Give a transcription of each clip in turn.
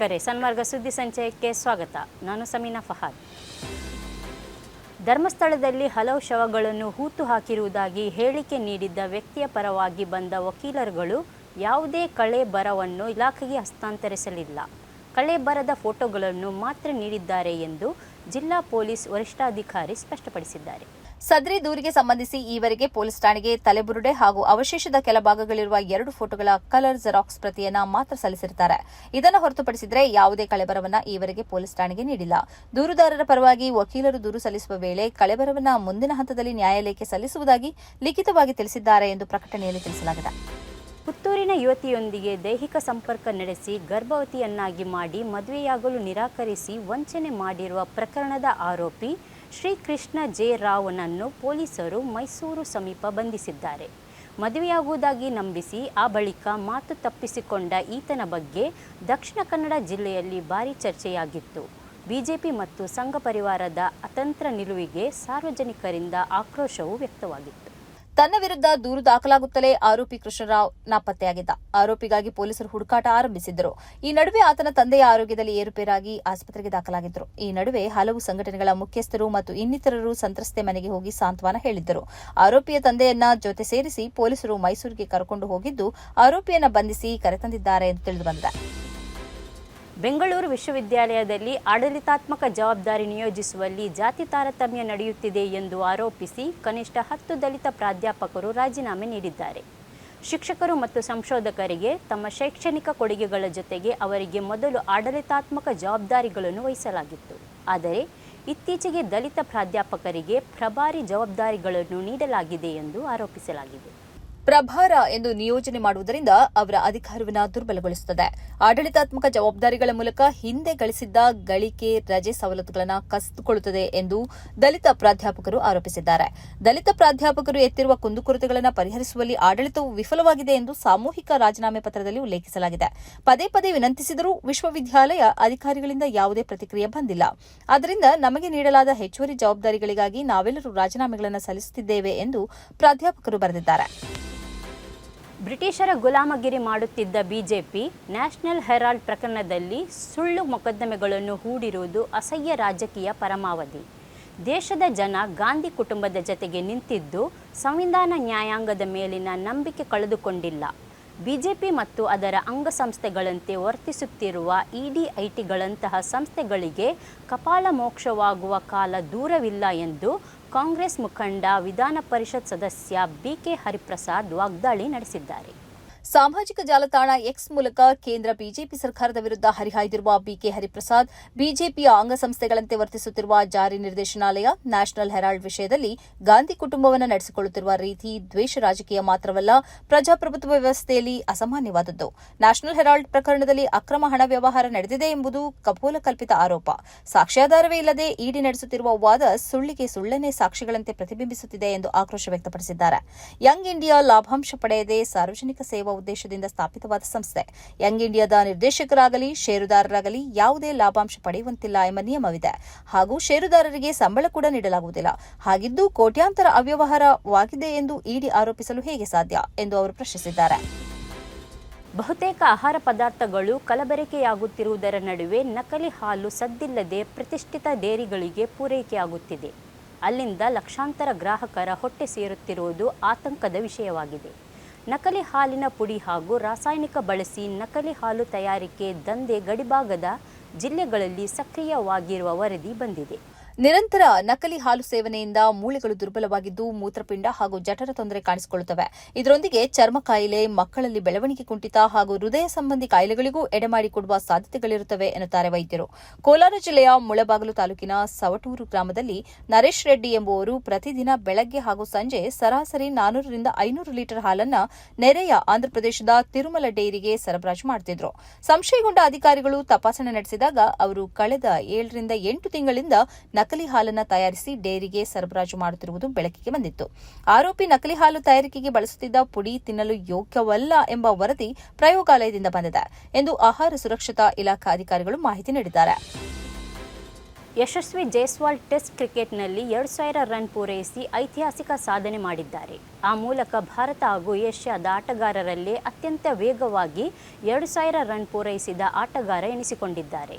ವೀಕ್ಷಕರೇ, ಸನ್ಮಾರ್ಗ ಸುದ್ದಿ ಸಂಚಯಕ್ಕೆ ಸ್ವಾಗತ. ನಾನು ಸಮೀನಾ ಫಹಾದ್. ಧರ್ಮಸ್ಥಳದಲ್ಲಿ ಹಲವು ಶವಗಳನ್ನು ಹೂತು ಹಾಕಿರುವುದಾಗಿ ಹೇಳಿಕೆ ನೀಡಿದ್ದ ವ್ಯಕ್ತಿಯ ಪರವಾಗಿ ಬಂದ ವಕೀಲರುಗಳು ಯಾವುದೇ ಕಳೆ ಬರವನ್ನು ಇಲಾಖೆಗೆ ಹಸ್ತಾಂತರಿಸಲಿಲ್ಲ. ಕಳೆ ಬರದ ಫೋಟೋಗಳನ್ನು ಮಾತ್ರ ನೀಡಿದ್ದಾರೆ ಎಂದು ಜಿಲ್ಲಾ ಪೊಲೀಸ್ ವರಿಷ್ಠಾಧಿಕಾರಿ ಸ್ಪಷ್ಟಪಡಿಸಿದ್ದಾರೆ. ಸದ್ರಿ ದೂರಿಗೆ ಸಂಬಂಧಿಸಿ ಈವರೆಗೆ ಪೊಲೀಸ್ ಠಾಣೆಗೆ ತಲೆಬುರುಡೆ ಹಾಗೂ ಅವಶೇಷದ ಕೆಲ ಭಾಗಗಳಿರುವ ಎರಡು ಫೋಟೋಗಳ ಕಲರ್ ಜೆರಾಕ್ಸ್ ಪ್ರತಿಯನ್ನ ಮಾತ್ರ ಸಲ್ಲಿಸಿರುತ್ತಾರೆ. ಇದನ್ನು ಹೊರತುಪಡಿಸಿದರೆ ಯಾವುದೇ ಕಳೆಬರವನ್ನ ಈವರೆಗೆ ಪೊಲೀಸ್ ಠಾಣೆಗೆ ನೀಡಿಲ್ಲ. ದೂರುದಾರರ ಪರವಾಗಿ ವಕೀಲರು ದೂರು ಸಲ್ಲಿಸುವ ವೇಳೆ ಕಳೆಬರವನ್ನ ಮುಂದಿನ ಹಂತದಲ್ಲಿ ನ್ಯಾಯಾಲಯಕ್ಕೆ ಸಲ್ಲಿಸುವುದಾಗಿ ಲಿಖಿತವಾಗಿ ತಿಳಿಸಿದ್ದಾರೆ ಎಂದು ಪ್ರಕಟಣೆಯಲ್ಲಿ ತಿಳಿಸಲಾಗಿದೆ. ಪುತ್ತೂರಿನ ಯುವತಿಯೊಂದಿಗೆ ದೈಹಿಕ ಸಂಪರ್ಕ ನಡೆಸಿ ಗರ್ಭವತಿಯನ್ನಾಗಿ ಮಾಡಿ ಮದುವೆಯಾಗಲು ನಿರಾಕರಿಸಿ ವಂಚನೆ ಮಾಡಿರುವ ಪ್ರಕರಣದ ಆರೋಪಿ ಶ್ರೀಕೃಷ್ಣ ಜೆ. ರಾವ್ನನ್ನು ಪೊಲೀಸರು ಮೈಸೂರು ಸಮೀಪ ಬಂಧಿಸಿದ್ದಾರೆ. ಮದುವೆಯಾಗುವುದಾಗಿ ನಂಬಿಸಿ ಆ ಬಳಿಕ ಮಾತು ತಪ್ಪಿಸಿಕೊಂಡ ಈತನ ಬಗ್ಗೆ ದಕ್ಷಿಣ ಕನ್ನಡ ಜಿಲ್ಲೆಯಲ್ಲಿ ಭಾರೀ ಚರ್ಚೆಯಾಗಿತ್ತು. ಬಿಜೆಪಿ ಮತ್ತು ಸಂಘ ಪರಿವಾರದ ಅತಂತ್ರ ನಿಲುವಿಗೆ ಸಾರ್ವಜನಿಕರಿಂದ ಆಕ್ರೋಶವೂ ವ್ಯಕ್ತವಾಗಿತ್ತು. ತನ್ನ ವಿರುದ್ಧ ದೂರು ದಾಖಲಾಗುತ್ತಲೇ ಆರೋಪಿ ಕೃಷ್ಣರಾವ್ ನಾಪತ್ತೆಯಾಗಿದ್ದ ಆರೋಪಿಗಾಗಿ ಪೊಲೀಸರು ಹುಡುಕಾಟ ಆರಂಭಿಸಿದ್ದರು. ಈ ನಡುವೆ ಆತನ ತಂದೆಯ ಆರೋಗ್ಯದಲ್ಲಿ ಏರುಪೇರಾಗಿ ಆಸ್ಪತ್ರೆಗೆ ದಾಖಲಾಗಿದ್ದರು. ಈ ನಡುವೆ ಹಲವು ಸಂಘಟನೆಗಳ ಮುಖ್ಯಸ್ಥರು ಮತ್ತು ಇನ್ನಿತರರು ಸಂತ್ರಸ್ತೆ ಮನೆಗೆ ಹೋಗಿ ಸಾಂತ್ವನ ಹೇಳಿದ್ದರು. ಆರೋಪಿಯ ತಂದೆಯನ್ನ ಜೊತೆ ಸೇರಿಸಿ ಪೊಲೀಸರು ಮೈಸೂರಿಗೆ ಕರೆಕೊಂಡು ಹೋಗಿದ್ದು, ಆರೋಪಿಯನ್ನ ಬಂಧಿಸಿ ಕರೆತಂದಿದ್ದಾರೆ ಎಂದು ತಿಳಿದುಬಂದಿದೆ ಬೆಂಗಳೂರು ವಿಶ್ವವಿದ್ಯಾಲಯದಲ್ಲಿ ಆಡಳಿತಾತ್ಮಕ ಜವಾಬ್ದಾರಿ ನಿಯೋಜಿಸುವಲ್ಲಿ ಜಾತಿ ತಾರತಮ್ಯ ನಡೆಯುತ್ತಿದೆ ಎಂದು ಆರೋಪಿಸಿ ಕನಿಷ್ಠ ಹತ್ತು ದಲಿತ ಪ್ರಾಧ್ಯಾಪಕರು ರಾಜೀನಾಮೆ ನೀಡಿದ್ದಾರೆ. ಶಿಕ್ಷಕರು ಮತ್ತು ಸಂಶೋಧಕರಿಗೆ ತಮ್ಮ ಶೈಕ್ಷಣಿಕ ಕೊಡುಗೆಗಳ ಜೊತೆಗೆ ಅವರಿಗೆ ಮೊದಲು ಆಡಳಿತಾತ್ಮಕ ಜವಾಬ್ದಾರಿಗಳನ್ನು ವಹಿಸಲಾಗಿತ್ತು. ಆದರೆ ಇತ್ತೀಚೆಗೆ ದಲಿತ ಪ್ರಾಧ್ಯಾಪಕರಿಗೆ ಪ್ರಭಾರಿ ಜವಾಬ್ದಾರಿಗಳನ್ನು ನೀಡಲಾಗಿದೆ ಎಂದು ಆರೋಪಿಸಲಾಗಿದೆ. ಪ್ರಭಾರ ಎಂದು ನಿಯೋಜನೆ ಮಾಡುವುದರಿಂದ ಅವರ ಅಧಿಕಾರವನ್ನು ದುರ್ಬಲಗೊಳಿಸುತ್ತದೆ. ಆಡಳಿತಾತ್ಮಕ ಜವಾಬ್ದಾರಿಗಳ ಮೂಲಕ ಹಿಂದೆ ಗಳಿಸಿದ್ದ ಗಳಿಕೆ ರಜೆ ಸವಲತ್ತುಗಳನ್ನು ಕಸಿದುಕೊಳ್ಳುತ್ತದೆ ಎಂದು ದಲಿತ ಪ್ರಾಧ್ಯಾಪಕರು ಆರೋಪಿಸಿದ್ದಾರೆ. ದಲಿತ ಪ್ರಾಧ್ಯಾಪಕರು ಎತ್ತಿರುವ ಕುಂದುಕೊರತೆಗಳನ್ನು ಪರಿಹರಿಸುವಲ್ಲಿ ಆಡಳಿತವು ವಿಫಲವಾಗಿದೆ ಎಂದು ಸಾಮೂಹಿಕ ರಾಜೀನಾಮೆ ಪತ್ರದಲ್ಲಿ ಉಲ್ಲೇಖಿಸಲಾಗಿದೆ. ಪದೇ ಪದೇ ವಿನಂತಿಸಿದರೂ ವಿಶ್ವವಿದ್ಯಾಲಯ ಅಧಿಕಾರಿಗಳಿಂದ ಯಾವುದೇ ಪ್ರತಿಕ್ರಿಯೆ ಬಂದಿಲ್ಲ. ಆದ್ದರಿಂದ ನಮಗೆ ನೀಡಲಾದ ಹೆಚ್ಚುವರಿ ಜವಾಬ್ದಾರಿಗಳಿಗಾಗಿ ನಾವೆಲ್ಲರೂ ರಾಜೀನಾಮೆಗಳನ್ನು ಸಲ್ಲಿಸುತ್ತಿದ್ದೇವೆ ಎಂದು ಪ್ರಾಧ್ಯಾಪಕರು ಬರೆದಿದ್ದಾರೆ. ಬ್ರಿಟಿಷರ ಗುಲಾಮಗಿರಿ ಮಾಡುತ್ತಿದ್ದ ಬಿಜೆಪಿ ನ್ಯಾಷನಲ್ ಹೆರಾಲ್ಡ್ ಪ್ರಕರಣದಲ್ಲಿ ಸುಳ್ಳು ಮೊಕದ್ದಮೆಗಳನ್ನು ಹೂಡಿರುವುದು ಅಸಹ್ಯ ರಾಜಕೀಯ ಪರಮಾವಧಿ. ದೇಶದ ಜನ ಗಾಂಧಿ ಕುಟುಂಬದ ಜತೆಗೆ ನಿಂತಿದ್ದು ಸಂವಿಧಾನ ನ್ಯಾಯಾಂಗದ ಮೇಲಿನ ನಂಬಿಕೆ ಕಳೆದುಕೊಂಡಿಲ್ಲ. ಬಿಜೆಪಿ ಮತ್ತು ಅದರ ಅಂಗಸಂಸ್ಥೆಗಳಂತೆ ವರ್ತಿಸುತ್ತಿರುವ ಇಡಿ ಐಟಿಗಳಂತಹ ಸಂಸ್ಥೆಗಳಿಗೆ ಕಪಾಲ ಮೋಕ್ಷವಾಗುವ ಕಾಲ ದೂರವಿಲ್ಲ ಎಂದು ಕಾಂಗ್ರೆಸ್ ಮುಖಂಡ ವಿಧಾನ ಪರಿಷತ್ ಸದಸ್ಯ ಬಿಕೆ ಹರಿಪ್ರಸಾದ್ ವಾಗ್ದಾಳಿ ನಡೆಸಿದ್ದಾರೆ. ಸಾಮಾಜಿಕ ಜಾಲತಾಣ ಎಕ್ಸ್ ಮೂಲಕ ಕೇಂದ್ರ ಬಿಜೆಪಿ ಸರ್ಕಾರದ ವಿರುದ್ಧ ಹರಿಹಾಯ್ದಿರುವ ಬಿಕೆ ಹರಿಪ್ರಸಾದ್, ಬಿಜೆಪಿಯ ಅಂಗಸಂಸ್ಥೆಗಳಂತೆ ವರ್ತಿಸುತ್ತಿರುವ ಜಾರಿ ನಿರ್ದೇಶನಾಲಯ ನ್ಯಾಷನಲ್ ಹೆರಾಲ್ಡ್ ವಿಷಯದಲ್ಲಿ ಗಾಂಧಿ ಕುಟುಂಬವನ್ನು ನಡೆಸಿಕೊಳ್ಳುತ್ತಿರುವ ರೀತಿ ದ್ವೇಷ ರಾಜಕೀಯ ಮಾತ್ರವಲ್ಲ, ಪ್ರಜಾಪ್ರಭುತ್ವ ವ್ಯವಸ್ಥೆಯಲ್ಲಿ ಅಸಾಮಾನ್ಯವಾದದ್ದು. ನ್ಯಾಷನಲ್ ಹೆರಾಲ್ಡ್ ಪ್ರಕರಣದಲ್ಲಿ ಅಕ್ರಮ ಹಣ ವ್ಯವಹಾರ ನಡೆದಿದೆ ಎಂಬುದು ಕಪೋಲ ಕಲ್ಪಿತ ಆರೋಪ. ಸಾಕ್ಷ್ಯಾಧಾರವೇ ಇಲ್ಲದೆ ಇಡಿ ನಡೆಸುತ್ತಿರುವ ವಾದ ಸುಳ್ಳಿಗೆ ಸುಳ್ಳನೇ ಸಾಕ್ಷಿಗಳಂತೆ ಪ್ರತಿಬಿಂಬಿಸುತ್ತಿದೆ ಎಂದು ಆಕ್ರೋಶ ವ್ಯಕ್ತಪಡಿಸಿದ್ದಾರೆ. ಯಂಗ್ ಇಂಡಿಯಾ ಲಾಭಾಂಶ ಪಡೆಯದೆ ಸಾರ್ವಜನಿಕ ಸೇವಾ ಉದ್ದೇಶದಿಂದ ಸ್ಥಾಪಿತವಾದ ಸಂಸ್ಥೆ. ಯಂಗ್ ಇಂಡಿಯಾದ ನಿರ್ದೇಶಕರಾಗಲಿ, ಷೇರುದಾರರಾಗಲಿ ಯಾವುದೇ ಲಾಭಾಂಶ ಪಡೆಯುವಂತಿಲ್ಲ ಎಂಬ ನಿಯಮವಿದೆ. ಹಾಗೂ ಷೇರುದಾರರಿಗೆ ಸಂಬಳ ಕೂಡ ನೀಡಲಾಗುವುದಿಲ್ಲ. ಹಾಗಿದ್ದು ಕೋಟ್ಯಾಂತರ ಅವ್ಯವಹಾರವಾಗಿದೆ ಎಂದು ಇಡಿ ಆರೋಪಿಸಲು ಹೇಗೆ ಸಾಧ್ಯ ಎಂದು ಅವರು ಪ್ರಶ್ನಿಸಿದ್ದಾರೆ. ಬಹುತೇಕ ಆಹಾರ ಪದಾರ್ಥಗಳು ಕಲಬೆರಕೆಯಾಗುತ್ತಿರುವುದರ ನಡುವೆ ನಕಲಿ ಹಾಲು ಸದ್ದಿಲ್ಲದೆ ಪ್ರತಿಷ್ಠಿತ ಡೇರಿಗಳಿಗೆ ಪೂರೈಕೆಯಾಗುತ್ತಿದೆ. ಅಲ್ಲಿಂದ ಲಕ್ಷಾಂತರ ಗ್ರಾಹಕರ ಹೊಟ್ಟೆ ಸೇರುತ್ತಿರುವುದು ಆತಂಕದ ವಿಷಯವಾಗಿದೆ. ನಕಲಿ ಹಾಲಿನ ಪುಡಿ ಹಾಗೂ ರಾಸಾಯನಿಕ ಬಳಸಿ ನಕಲಿ ಹಾಲು ತಯಾರಿಕೆ ದಂಧೆ ಗಡಿಭಾಗದ ಜಿಲ್ಲೆಗಳಲ್ಲಿ ಸಕ್ರಿಯವಾಗಿರುವ ವರದಿ ಬಂದಿದೆ. ನಿರಂತರ ನಕಲಿ ಹಾಲು ಸೇವನೆಯಿಂದ ಮೂಳೆಗಳು ದುರ್ಬಲವಾಗಿದ್ದು ಮೂತ್ರಪಿಂಡ ಹಾಗೂ ಜಠರ ತೊಂದರೆ ಕಾಣಿಸಿಕೊಳ್ಳುತ್ತವೆ. ಇದರೊಂದಿಗೆ ಚರ್ಮ ಕಾಯಿಲೆ, ಮಕ್ಕಳಲ್ಲಿ ಬೆಳವಣಿಗೆ ಕುಂಠಿತ ಹಾಗೂ ಹೃದಯ ಸಂಬಂಧಿ ಕಾಯಿಲೆಗಳಿಗೂ ಎಡೆಮಾಡಿಕೊಡುವ ಸಾಧ್ಯತೆಗಳಿರುತ್ತವೆ ಎನ್ನುತ್ತಾರೆ ವೈದ್ಯರು. ಕೋಲಾರ ಜಿಲ್ಲೆಯ ಮುಳಬಾಗಲು ತಾಲೂಕಿನ ಸವಟೂರು ಗ್ರಾಮದಲ್ಲಿ ನರೇಶ್ ರೆಡ್ಡಿ ಎಂಬುವರು ಪ್ರತಿದಿನ ಬೆಳಗ್ಗೆ ಹಾಗೂ ಸಂಜೆ ಸರಾಸರಿ ನಾನೂರರಿಂದ ಐನೂರು ಲೀಟರ್ ಹಾಲನ್ನ ನೆರೆಯ ಆಂಧ್ರಪ್ರದೇಶದ ತಿರುಮಲ ಡೈರಿಗೆ ಸರಬರಾಜು ಮಾಡುತ್ತಿದ್ದರು ಸಂಶಯಗೊಂಡ ಅಧಿಕಾರಿಗಳು ತಪಾಸಣೆ ನಡೆಸಿದಾಗ ಅವರು ಕಳೆದ ಏಳರಿಂದ ಎಂಟು ತಿಂಗಳಿಂದ ನಕಲಿ ಹಾಲನ್ನು ತಯಾರಿಸಿ ಡೇರಿಗೆ ಸರಬರಾಜು ಮಾಡುತ್ತಿರುವುದು ಬೆಳಕಿಗೆ ಬಂದಿತ್ತು. ಆರೋಪಿ ನಕಲಿ ಹಾಲು ತಯಾರಿಕೆಗೆ ಬಳಸುತ್ತಿದ್ದ ಪುಡಿ ತಿನ್ನಲು ಯೋಗ್ಯವಲ್ಲ ಎಂಬ ವರದಿ ಪ್ರಯೋಗಾಲಯದಿಂದ ಬಂದಿದೆ ಎಂದು ಆಹಾರ ಸುರಕ್ಷತಾ ಇಲಾಖಾ ಅಧಿಕಾರಿಗಳು ಮಾಹಿತಿ ನೀಡಿದ್ದಾರೆ. ಯಶಸ್ವಿ ಜೈಸ್ವಾಲ್ ಟೆಸ್ಟ್ ಕ್ರಿಕೆಟ್ನಲ್ಲಿ ಎರಡು ಸಾವಿರ ರನ್ ಪೂರೈಸಿ ಐತಿಹಾಸಿಕ ಸಾಧನೆ ಮಾಡಿದ್ದಾರೆ. ಆ ಮೂಲಕ ಭಾರತ ಹಾಗೂ ಏಷ್ಯಾದ ಆಟಗಾರರಲ್ಲೇ ಅತ್ಯಂತ ವೇಗವಾಗಿ ಎರಡು ಸಾವಿರ ರನ್ ಪೂರೈಸಿದ ಆಟಗಾರ ಎನಿಸಿಕೊಂಡಿದ್ದಾರೆ.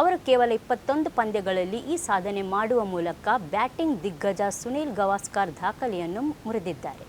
ಅವರು ಕೇವಲ ಇಪ್ಪತ್ತೊಂದು ಪಂದ್ಯಗಳಲ್ಲಿ ಈ ಸಾಧನೆ ಮಾಡುವ ಮೂಲಕ ಬ್ಯಾಟಿಂಗ್ ದಿಗ್ಗಜ ಸುನೀಲ್ ಗವಾಸ್ಕರ್ ದಾಖಲೆಯನ್ನು ಮುರಿದಿದ್ದಾರೆ.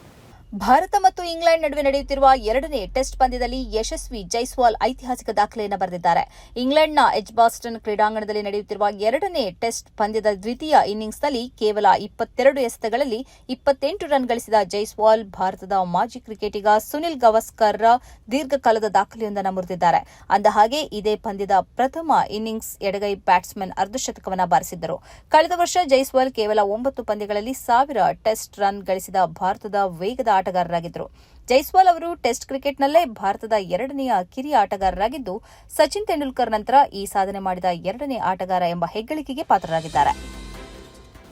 ಭಾರತ ಮತ್ತು ಇಂಗ್ಲೆಂಡ್ ನಡುವೆ ನಡೆಯುತ್ತಿರುವ ಎರಡನೇ ಟೆಸ್ಟ್ ಪಂದ್ಯದಲ್ಲಿ ಯಶಸ್ವಿ ಜೈಸ್ವಾಲ್ ಐತಿಹಾಸಿಕ ದಾಖಲೆಯನ್ನು ಬರೆದಿದ್ದಾರೆ. ಇಂಗ್ಲೆಂಡ್ನ ಎಜ್ಬಾಸ್ಟನ್ ಕ್ರೀಡಾಂಗಣದಲ್ಲಿ ನಡೆಯುತ್ತಿರುವ ಎರಡನೇ ಟೆಸ್ಟ್ ಪಂದ್ಯದ ದ್ವಿತೀಯ ಇನ್ನಿಂಗ್ಸ್ನಲ್ಲಿ ಕೇವಲ ಇಪ್ಪತ್ತೆರಡು ಎಸೆತಗಳಲ್ಲಿ ಇಪ್ಪತ್ತೆಂಟು ರನ್ ಗಳಿಸಿದ ಜೈಸ್ವಾಲ್ ಭಾರತದ ಮಾಜಿ ಕ್ರಿಕೆಟಿಗ ಸುನಿಲ್ ಗವಾಸ್ಕರ್ರ ದೀರ್ಘಕಾಲದ ದಾಖಲೆಯೊಂದನ್ನು ಮುರಿದಿದ್ದಾರೆ. ಅಂದಹಾಗೆ ಇದೇ ಪಂದ್ಯದ ಪ್ರಥಮ ಇನ್ನಿಂಗ್ಸ್ ಎಡಗೈ ಬ್ಯಾಟ್ಸ್ಮನ್ ಅರ್ಧಶತಕವನ್ನು ಬಾರಿಸಿದ್ದರು. ಕಳೆದ ವರ್ಷ ಜೈಸ್ವಾಲ್ ಕೇವಲ ಒಂಬತ್ತು ಪಂದ್ಯಗಳಲ್ಲಿ ಸಾವಿರ ಟೆಸ್ಟ್ ರನ್ ಗಳಿಸಿದ ಭಾರತದ ವೇಗದ ಆಟಗಾರರಾಗಿದ್ದರು. ಜೈಸ್ವಾಲ್ ಅವರು ಟೆಸ್ಟ್ ಕ್ರಿಕೆಟ್ನಲ್ಲೇ ಭಾರತದ ಎರಡನೆಯ ಕಿರಿಯ ಆಟಗಾರರಾಗಿದ್ದು, ಸಚಿನ್ ತೆಂಡೂಲ್ಕರ್ ನಂತರ ಈ ಸಾಧನೆ ಮಾಡಿದ ಎರಡನೇ ಆಟಗಾರ ಎಂಬ ಹೆಗ್ಗಳಿಕೆಗೆ ಪಾತ್ರರಾಗಿದ್ದಾರೆ.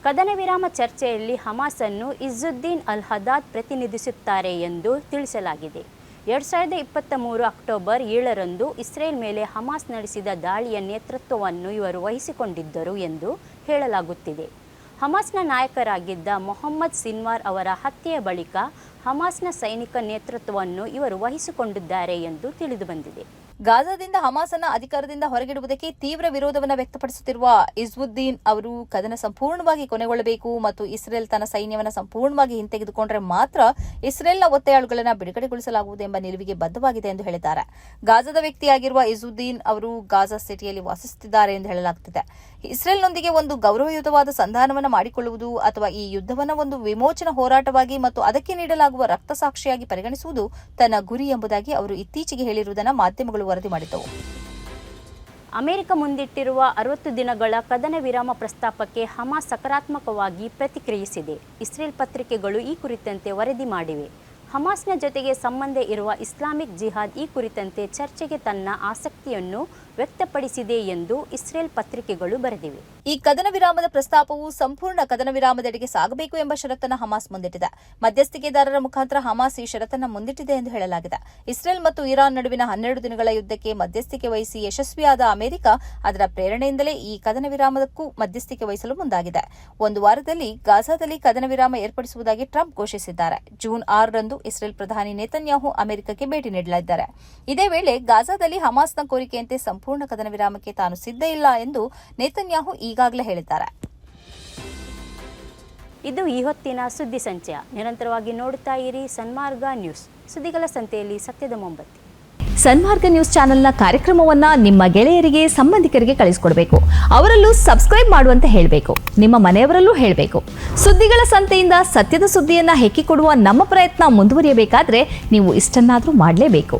ಕದನ ವಿರಾಮ ಚರ್ಚೆಯಲ್ಲಿ ಹಮಾಸನ್ನು ಇಜುದ್ದೀನ್ ಅಲ್ ಹದಾದ್ ಪ್ರತಿನಿಧಿಸುತ್ತಾರೆ ಎಂದು ತಿಳಿಸಲಾಗಿದೆ. ಎರಡ್ ಸಾವಿರದ ಇಪ್ಪತ್ತ ಮೂರು ಅಕ್ಟೋಬರ್ ಏಳರಂದು ಇಸ್ರೇಲ್ ಮೇಲೆ ಹಮಾಸ್ ನಡೆಸಿದ ದಾಳಿಯ ನೇತೃತ್ವವನ್ನು ಇವರು ವಹಿಸಿಕೊಂಡಿದ್ದರು ಎಂದು ಹೇಳಲಾಗುತ್ತಿದೆ. ಹಮಾಸ್ನ ನಾಯಕರಾಗಿದ್ದ ಮೊಹಮ್ಮದ್ ಸಿನ್ವಾರ್ ಅವರ ಹತ್ಯೆಯ ಬಳಿಕ ಹಮಾಸ್ನ ಸೈನಿಕ ನೇತೃತ್ವವನ್ನು ಇವರು ವಹಿಸಿಕೊಂಡಿದ್ದಾರೆ ಎಂದು ತಿಳಿದುಬಂದಿದೆ ಗಾಜಾದಿಂದ ಹಮಾಸ್ ಅನ್ನ ಅಧಿಕಾರದಿಂದ ಹೊರಗಿಡುವುದಕ್ಕೆ ತೀವ್ರ ವಿರೋಧವನ್ನು ವ್ಯಕ್ತಪಡಿಸುತ್ತಿರುವ ಇಜ್ವುದ್ದೀನ್ ಅವರು ಕದನ ಸಂಪೂರ್ಣವಾಗಿ ಕೊನೆಗೊಳ್ಳಬೇಕು ಮತ್ತು ಇಸ್ರೇಲ್ ತನ್ನ ಸೈನ್ಯವನ್ನು ಸಂಪೂರ್ಣವಾಗಿ ಹಿಂತೆಗೆದುಕೊಂಡರೆ ಮಾತ್ರ ಇಸ್ರೇಲ್ನ ಒತ್ತೆಯಾಳುಗಳನ್ನು ಬಿಡುಗಡೆಗೊಳಿಸಲಾಗುವುದು ಎಂಬ ನಿಲುವಿಗೆ ಬದ್ಧವಾಗಿದೆ ಎಂದು ಹೇಳಿದ್ದಾರೆ. ಗಾಜಾದ ವ್ಯಕ್ತಿಯಾಗಿರುವ ಇಜುದ್ದೀನ್ ಅವರು ಗಾಜಾ ಸಿಟಿಯಲ್ಲಿ ವಾಸಿಸುತ್ತಿದ್ದಾರೆ ಎಂದು ಹೇಳಲಾಗುತ್ತಿದೆ. ಇಸ್ರೇಲ್ನೊಂದಿಗೆ ಒಂದು ಗೌರವಯುತವಾದ ಸಂಧಾನವನ್ನು ಮಾಡಿಕೊಳ್ಳುವುದು ಅಥವಾ ಈ ಯುದ್ಧವನ್ನು ಒಂದು ವಿಮೋಚನಾ ಹೋರಾಟವಾಗಿ ಮತ್ತು ಅದಕ್ಕೆ ನೀಡಲಾಗುವ ರಕ್ತಸಾಕ್ಷಿಯಾಗಿ ಪರಿಗಣಿಸುವುದು ತನ್ನ ಗುರಿ ಎಂಬುದಾಗಿ ಅವರು ಇತ್ತೀಚೆಗೆ ಹೇಳಿರುವುದನ್ನು ಮಾಧ್ಯಮಗಳು ವರದಿ ಮಾಡಿದ್ದವು. ಅಮೆರಿಕ ಮುಂದಿಟ್ಟಿರುವ ಅರವತ್ತು ದಿನಗಳ ಕದನ ವಿರಾಮ ಪ್ರಸ್ತಾಪಕ್ಕೆ ಹಮಾಸ್ ಸಕಾರಾತ್ಮಕವಾಗಿ ಪ್ರತಿಕ್ರಿಯಿಸಿದೆ. ಇಸ್ರೇಲ್ ಪತ್ರಿಕೆಗಳು ಈ ಕುರಿತಂತೆ ವರದಿ ಮಾಡಿವೆ. ಹಮಾಸ್ನ ಜೊತೆಗೆ ಸಂಬಂಧ ಇರುವ ಇಸ್ಲಾಮಿಕ್ ಜಿಹಾದ್ ಈ ಕುರಿತಂತೆ ಚರ್ಚೆಗೆ ತನ್ನ ಆಸಕ್ತಿಯನ್ನು ವ್ಯಕ್ತಪಡಿಸಿದೆ ಎಂದು ಇಸ್ರೇಲ್ ಪತ್ರಿಕೆಗಳು ಬರೆದಿವೆ. ಈ ಕದನ ವಿರಾಮದ ಪ್ರಸ್ತಾಪವು ಸಂಪೂರ್ಣ ಕದನ ವಿರಾಮದೆಡೆಗೆ ಸಾಗಬೇಕು ಎಂಬ ಷರತ್ತನ್ನು ಹಮಾಸ್ ಮುಂದಿಟ್ಟಿದೆ. ಮಧ್ಯಸ್ಥಿಕೆದಾರರ ಮುಖಾಂತರ ಹಮಾಸ್ ಈ ಷರತ್ತನ್ನು ಮುಂದಿಟ್ಟಿದೆ ಎಂದು ಹೇಳಲಾಗಿದೆ. ಇಸ್ರೇಲ್ ಮತ್ತು ಇರಾನ್ ನಡುವಿನ ಹನ್ನೆರಡು ದಿನಗಳ ಯುದ್ಧಕ್ಕೆ ಮಧ್ಯಸ್ಥಿಕೆ ವಹಿಸಿ ಯಶಸ್ವಿಯಾದ ಅಮೆರಿಕ ಅದರ ಪ್ರೇರಣೆಯಿಂದಲೇ ಈ ಕದನ ವಿರಾಮದಕ್ಕೂ ಮಧ್ಯಸ್ಥಿಕೆ ವಹಿಸಲು ಮುಂದಾಗಿದೆ. ಒಂದು ವಾರದಲ್ಲಿ ಗಾಜಾದಲ್ಲಿ ಕದನ ವಿರಾಮ ಏರ್ಪಡಿಸುವುದಾಗಿ ಟ್ರಂಪ್ ಘೋಷಿಸಿದ್ದಾರೆ. ಜೂನ್ ಆರರಂದು ಇಸ್ರೇಲ್ ಪ್ರಧಾನಿ ನೇತನ್ಯಾಹು ಅಮೆರಿಕಕ್ಕೆ ಭೇಟಿ ನೀಡಲಿದ್ದಾರೆ. ಇದೇ ವೇಳೆ ಗಾಜಾದಲ್ಲಿ ಹಮಾಸ್ನ ಕೋರಿಕೆಯಂತೆ ಸಂಪೂರ್ಣ ಕದನ ವಿರಾಮಕ್ಕೆ ತಾನು ಸಿದ್ಧ ಇಲ್ಲ ಎಂದು ನೇತನ್ಯಾಹು ಈಗಾಗಲೇ ಹೇಳಿದ್ದಾರೆ. ಇದು ಈ ಹೊತ್ತಿನ ಸುದ್ದಿ ಸಂಚಯ. ನಿರಂತರವಾಗಿ ನೋಡುತ್ತಾ ಇರಿ ಸನ್ಮಾರ್ಗ ನ್ಯೂಸ್. ಸುದ್ದಿಗಳ ಸಂತೆಯಲ್ಲಿ ಸತ್ಯದ ಮೊಂಬತ್ತಿ. ಸನ್ಮಾರ್ಗ ನ್ಯೂಸ್ ಚಾನೆಲ್ನ ಕಾರ್ಯಕ್ರಮವನ್ನ ನಿಮ್ಮ ಗೆಳೆಯರಿಗೆ ಸಂಬಂಧಿಕರಿಗೆ ಕಳಿಸ್ಕೊಡ್ಬೇಕು. ಅವರಲ್ಲೂ ಸಬ್ಸ್ಕ್ರೈಬ್ ಮಾಡುವಂತೆ ಹೇಳಬೇಕು. ನಿಮ್ಮ ಮನೆಯವರಲ್ಲೂ ಹೇಳಬೇಕು. ಸುದ್ದಿಗಳ ಸಂತೆಯಿಂದ ಸತ್ಯದ ಸುದ್ದಿಯನ್ನ ಹೆಕ್ಕಿಕೊಡುವ ನಮ್ಮ ಪ್ರಯತ್ನ ಮುಂದುವರಿಯಬೇಕಾದ್ರೆ ನೀವು ಇಷ್ಟನ್ನಾದರೂ ಮಾಡಲೇಬೇಕು.